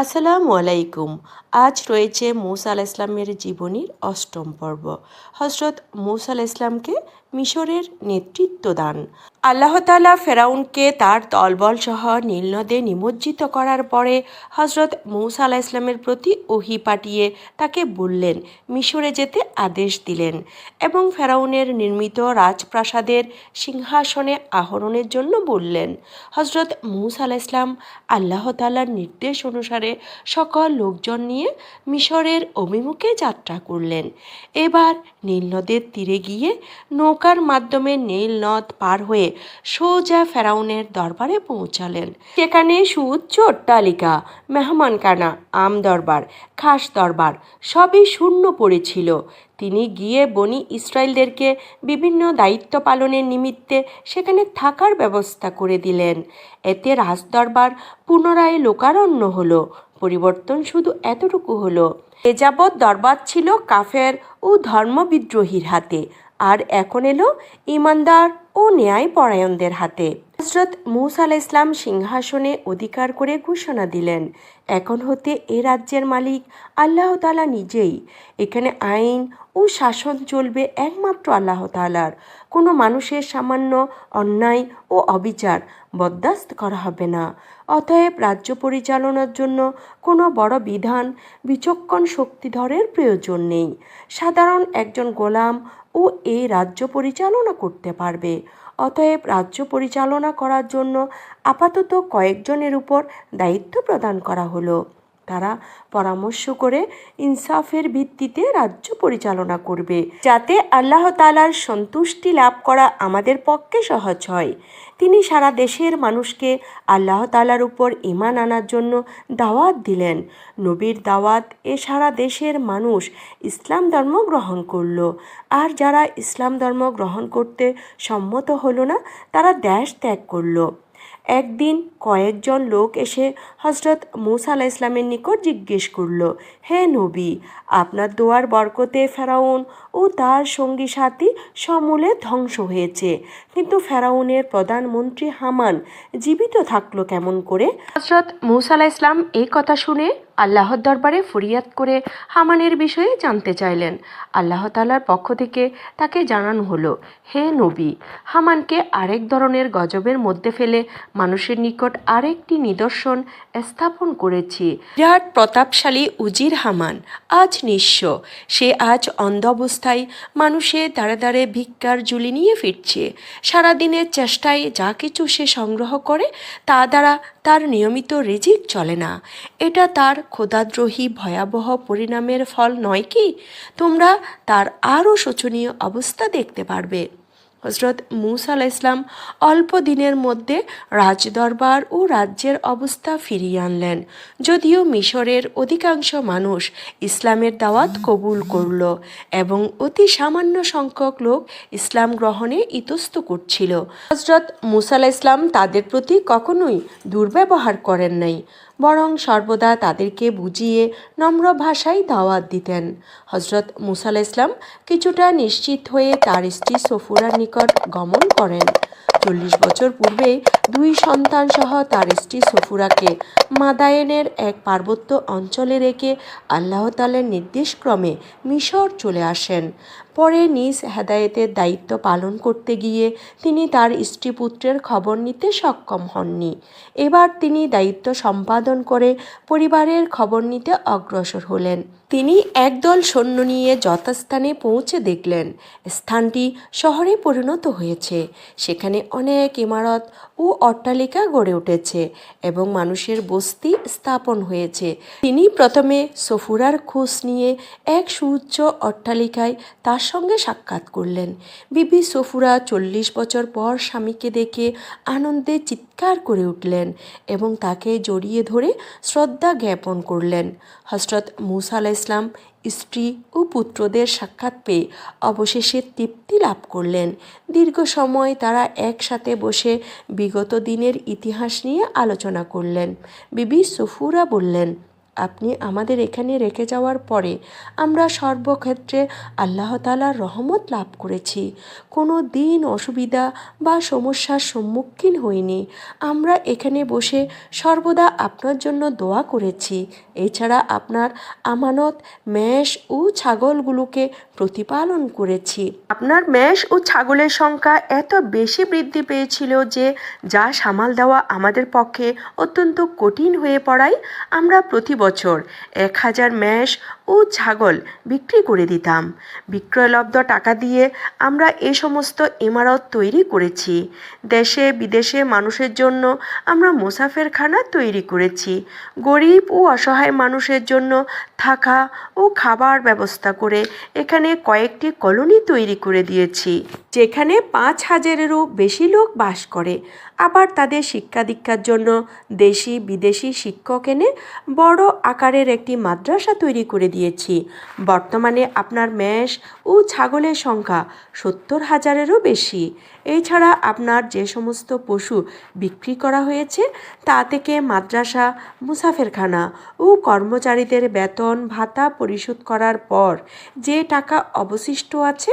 আসসালামু আলাইকুম। আজ রয়েছে মৌসা আল ইসলামের জীবনীর অষ্টম পর্ব। হজরত মৌসা আল ইসলামকে মিশরের নেতৃত্ব দান। আল্লাহ তালা ফেরাউনকে তার দলবল সহ নীলনদে নিমজ্জিত করার পরে হজরত মৌসা আলাহ ইসলামের প্রতি ওহি পাঠিয়ে তাকে বললেন, মিশরে যেতে আদেশ দিলেন। এবং ফেরাউনের নির্মিত রাজপ্রাসাদের সিংহাসনে আহরণের জন্য বললেন হজরত মৌসা আলাহ ইসলাম আল্লাহ তালার নির্দেশ অনুসারে সকল লোকজন নিয়ে মিশরের অভিমুখে যাত্রা করলেন। এবার নীলনদের তীরে গিয়ে নৌকার মাধ্যমে নীল নদ পার হয়ে সোজা ফেরাউনের দরবারে পৌঁছালেন। সেখানে সুউচ্চ অট্টালিকা, মেহমানখানা, আম দরবার, খাস দরবার সবই শূন্য পড়েছিল তিনি গিয়ে বনি ইসরায়েলদেরকে বিভিন্ন দায়িত্ব পালনের নিমিত্তে সেখানে থাকার ব্যবস্থা করে দিলেন। এতে রাজদরবার পুনরায় লোকারণ্য হলো। পরিবর্তন শুধু এতটুকু হলো, এ যাবৎ দরবার ছিল কাফের ও ধর্মবিদ্রোহীর হাতে, আর এখন এলো ইমানদার ও ন্যায় পরায়ণদের হাতে। হজরত মুসা আলাহ ইসলাম সিংহাসনে অধিকার করে ঘোষণা দিলেন, এখন হতে এ রাজ্যের মালিক আল্লাহ তালা নিজেই। এখানে আইন ও শাসন চলবে একমাত্র আল্লাহ তালার কোনো মানুষের সামান্য অন্যায় ও অবিচার বরদাস্ত করা হবে না। অতএব রাজ্য পরিচালনার জন্য কোনো বড় বিধান বিচক্ষণ শক্তিধরের প্রয়োজন নেই। সাধারণ একজন গোলাম ও এই রাজ্য পরিচালনা করতে পারবে। অতএব রাজ্য পরিচালনা করার জন্য আপাতত কয়েকজনের উপর দায়িত্ব প্রদান করা হলো। তারা পরামর্শ করে ইনসাফের ভিত্তিতে রাজ্য পরিচালনা করবে, যাতে আল্লাহ তালার সন্তুষ্টি লাভ করা আমাদের পক্ষে সহজ হয়। তিনি সারা দেশের মানুষকে আল্লাহ তালার উপর ইমান আনার জন্য দাওয়াত দিলেন। নবীর দাওয়াত এ সারা দেশের মানুষ ইসলাম ধর্ম গ্রহণ করল। আর যারা ইসলাম ধর্ম গ্রহণ করতে সম্মত হলো না, তারা দেশ ত্যাগ করল। একদিন কয়েকজন লোক এসে হজরত মুসা আলাহ ইসলামের নিকট জিজ্ঞেস করল, হে নবী, আপনার দোয়ার বরকতে ফেরাউন ও তার সঙ্গী সাথী সমূলে ধ্বংস হয়েছে, কিন্তু ফেরাউনের প্রধানমন্ত্রী হামান জীবিত থাকল কেমন করে? হজরত মুসা আলাহ ইসলাম এই কথা শুনে আল্লাহর দরবারে ফরিয়াদ করে হামানের বিষয়ে জানতে চাইলেন। আল্লাহ তালার পক্ষ থেকে তাকে জানানো হলো, হে নবী, হামানকে আরেক ধরনের গজবের মধ্যে ফেলে মানুষের নিকট আরেকটি নিদর্শন স্থাপন করেছি। বিরাট প্রতাপশালী উজির হামান, আজ নিঃস্ব। সে আজ অন্ধ অবস্থায় মানুষের দাঁড়ে দাঁড়ে ভিক্ষার জুলি নিয়ে ফিরছে। সারাদিনের চেষ্টায় যা কিছু সে সংগ্রহ করে, তা দ্বারা তার নিয়মিত রিজিক চলে না। এটা তার ক্ষুদাদ্রোহী ভয়াবহ পরিণামের ফল নয় কি? তোমরা তার আরও শোচনীয় অবস্থা দেখতে পারবে। হজরত মুসা ইসলাম অল্প দিনের মধ্যে রাজদরবার ও রাজ্যের অবস্থা ফিরিয়ে আনলেন। যদিও মিশরের অধিকাংশ মানুষ ইসলামের দাওয়াত কবুল করল এবং অতি সামান্য সংখ্যক লোক ইসলাম গ্রহণে ইতস্ত করছিল। হজরত মুসা ইসলাম তাদের প্রতি কখনোই দুর্ব্যবহার করেন নাই। বরং সর্বদা তাদেরকে বুঝিয়ে নম্র ভাষায় দাওয়াত দিতেন। হজরত মুসাল ইসলাম কিছুটা নিশ্চিত হয়ে তার স্ত্রী সফুরার নিকট গমন করেন। চল্লিশ বছর পূর্বে দুই সন্তান সহ তার স্ত্রী সফুরাকে মাদায়েনের এক পার্বত্য অঞ্চলে রেখে আল্লাহ তালের নির্দেশক্রমে মিশর চলে আসেন। পরে নিজ হেদায়েতের দায়িত্ব পালন করতে গিয়ে তিনি তার স্ত্রী পুত্রের খবর নিতে সক্ষম হননি। এবার তিনি দায়িত্ব সম্পাদন করে পরিবারের খবর নিতে অগ্রসর হলেন। তিনি একদল সৈন্য নিয়ে যথাস্থানে পৌঁছে দেখলেন। স্থানটি শহরে পরিণত হয়েছে। সেখানে অনেক ইমারত ও অট্টালিকা গড়ে উঠেছে এবং মানুষের বস্তি স্থাপন হয়েছে। তিনি প্রথমে সফুরার খোঁজ নিয়ে এক সুউচ্চ অট্টালিকায় তার সঙ্গে সাক্ষাৎ করলেন। বিবি সফুরা চল্লিশ বছর পর স্বামীকে দেখে আনন্দে চিৎকার করে উঠলেন এবং তাকে জড়িয়ে ধরে শ্রদ্ধা জ্ঞাপন করলেন। হজরত মুসা ইসলাম স্ত্রী ও পুত্রদের সাক্ষাৎ পেয়ে অবশেষে তৃপ্তি লাভ করলেন। দীর্ঘ সময় তারা একসাথে বসে বিগত দিনের ইতিহাস নিয়ে আলোচনা করলেন। বিবি সফুরা বললেন আপনি আমাদের এখানে রেখে যাওয়ার পরে আমরা সর্বক্ষেত্রে আল্লাহ তালার রহমত লাভ করেছি। কোনো দিন অসুবিধা বা সমস্যার সম্মুখীন হইনি। আমরা এখানে বসে সর্বদা আপনার জন্য দোয়া করেছি। এছাড়া আপনার আমানত মেষ ও ছাগলগুলোকে প্রতিপালন করেছি। আপনার মেষ ও ছাগলের সংখ্যা এত বেশি বৃদ্ধি পেয়েছিল যে যা সামাল দেওয়া আমাদের পক্ষে অত্যন্ত কঠিন হয়ে পড়ায় আমরা প্রতি বছর, এক হাজার ম্যাশ ও ছাগল বিক্রি করে দিতাম। বিক্রয়লব্ধ টাকা দিয়ে আমরা এ সমস্ত ইমারত তৈরি করেছি। দেশে বিদেশে মানুষের জন্য আমরা মুসাফেরখানা তৈরি করেছি। গরিব ও অসহায় মানুষের জন্য থাকা ও খাবার ব্যবস্থা করে এখানে কয়েকটি কলোনি তৈরি করে দিয়েছি। যেখানে পাঁচ হাজারেরও বেশি লোক বাস করে। আবার তাদের শিক্ষা দীক্ষার জন্য দেশি, বিদেশি শিক্ষক এনে বড় আকারের একটি মাদ্রাসা তৈরি করে দিয়েছি। বর্তমানে আপনার মেষ ও ছাগলের সংখ্যা সত্তর হাজারেরও বেশি। এছাড়া আপনার যে সমস্ত পশু বিক্রি করা হয়েছে, তা থেকে মাদ্রাসা, মুসাফেরখানা ও কর্মচারীদের বেতন ভাতা পরিশোধ করার পর যে টাকা অবশিষ্ট আছে,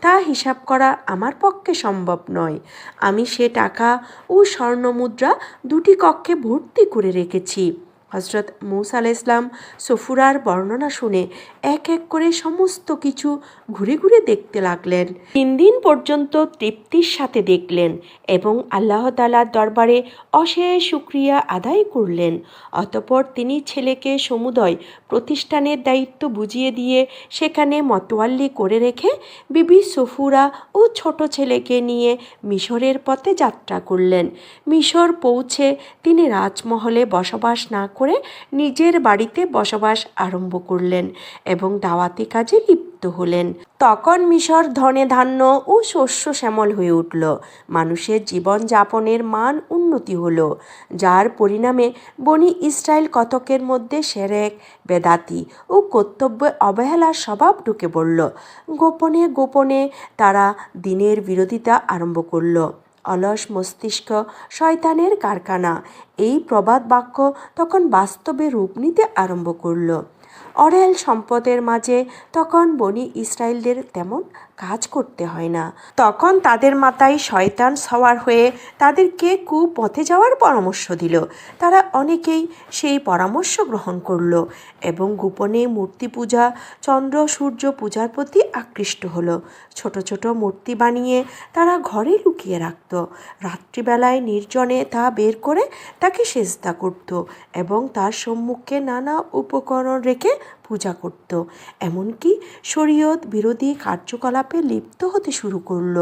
তা হিসাব করা আমার পক্ষে সম্ভব নয়। আমি সে টাকা ও স্বর্ণমুদ্রা দুটি কক্ষে ভর্তি করে রেখেছি। হজরত মৌসা আলাহ ইসলাম সফুরার বর্ণনা শুনে এক এক করে সমস্ত কিছু ঘুরে ঘুরে দেখতে লাগলেন। তিন দিন পর্যন্ত তৃপ্তির সাথে দেখলেন এবং আল্লাহ তালার দরবারে অশেষ শুক্রিয়া আদায় করলেন। অতপর তিনি ছেলেকে সমুদয় প্রতিষ্ঠানের দায়িত্ব বুঝিয়ে দিয়ে সেখানে মতোয়াল্লি করে রেখে বিবি সফুরা ও ছোট ছেলেকে নিয়ে মিশরের পথে যাত্রা করলেন। মিশর পৌঁছে তিনি রাজমহলে বসবাস না করে নিজের বাড়িতে বসবাস আরম্ভ করলেন এবং দাওয়াতি কাজে লিপ্ত হলেন। তখন মিশর ধনে ধান্য ও শস্য শ্যামল হয়ে উঠল। মানুষের জীবনযাপনের মান উন্নতি হলো, যার পরিণামে বনি ইসরায়েল কতকের মধ্যে সেরেক, বেদাতি ও কর্তব্য অবহেলার স্বভাব ঢুকে পড়ল। গোপনে গোপনে তারা দিনের বিরোধিতা আরম্ভ করল। অলস মস্তিষ্ক শয়তানের কারখানা। এই প্রবাদ বাক্য তখন বাস্তবে রূপ নিতে আরম্ভ করল। অরেল সম্পদের মাঝে তখন বনি ইসরায়েলদের তেমন কাজ করতে হয় না। তখন তাদের মাথায় শয়তান সওয়ার হয়ে তাদেরকে কুপথে যাওয়ার পরামর্শ দিল। তারা অনেকেই সেই পরামর্শ গ্রহণ করল এবং গোপনে মূর্তি পূজা, চন্দ্র, সূর্য পূজার প্রতি আকৃষ্ট হলো। ছোট ছোট মূর্তি বানিয়ে তারা ঘরে লুকিয়ে রাখত। রাত্রিবেলায় নির্জনে তা বের করে তাকে সেজদা করত এবং তার সম্মুখে নানা উপকরণ রেখে পূজা করত। এমনকি শরীয়ত বিরোধী কার্যকলাপে লিপ্ত হতে শুরু করল।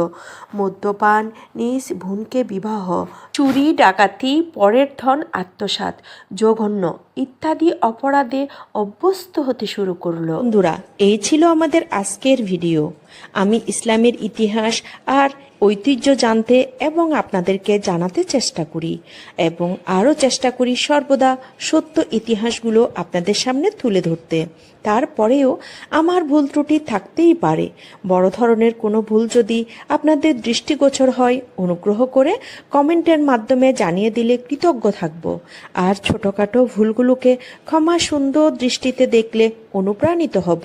মদ্যপান, নিজ বোনকে বিবাহ, চুরি, ডাকাতি, পরের ধন, আত্মসাৎ, জঘন্য ইত্যাদি অপরাধে অভ্যস্ত হতে শুরু করল। বন্ধুরা, এই ছিল আমাদের আজকের ভিডিও। আমি ইসলামের ইতিহাস আর ঐতিহ্য জানতে এবং আপনাদেরকে জানাতে চেষ্টা করি এবং আরও চেষ্টা করি সর্বদা সত্য ইতিহাসগুলো আপনাদের সামনে তুলে ধরতে। তারপরেও আমার ভুল ত্রুটি থাকতেই পারে। বড় ধরনের কোনো ভুল যদি আপনাদের দৃষ্টিগোচর হয়, অনুগ্রহ করে কমেন্টের মাধ্যমে জানিয়ে দিলে কৃতজ্ঞ থাকব। আর ছোটোখাটো ভুলগুলোকে ক্ষমা সুন্দর দৃষ্টিতে দেখলে অনুপ্রাণিত হব।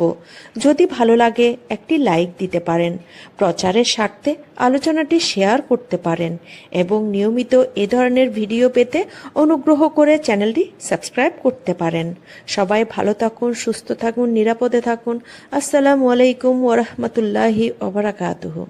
যদি ভালো লাগে, একটি লাইক দিতে পারেন, প্রচারের স্বার্থে আলোচনাটি শেয়ার করতে পারেন এবং নিয়মিত এ ধরনের ভিডিও পেতে অনুগ্রহ করে চ্যানেলটি সাবস্ক্রাইব করতে পারেন। সবাই ভালো থাকুন, সুস্থ থাকুন নিরাপদে থাকুন। আসসালামু আলাইকুম ওরহমতুল্লাহি ওবরাকাতুহু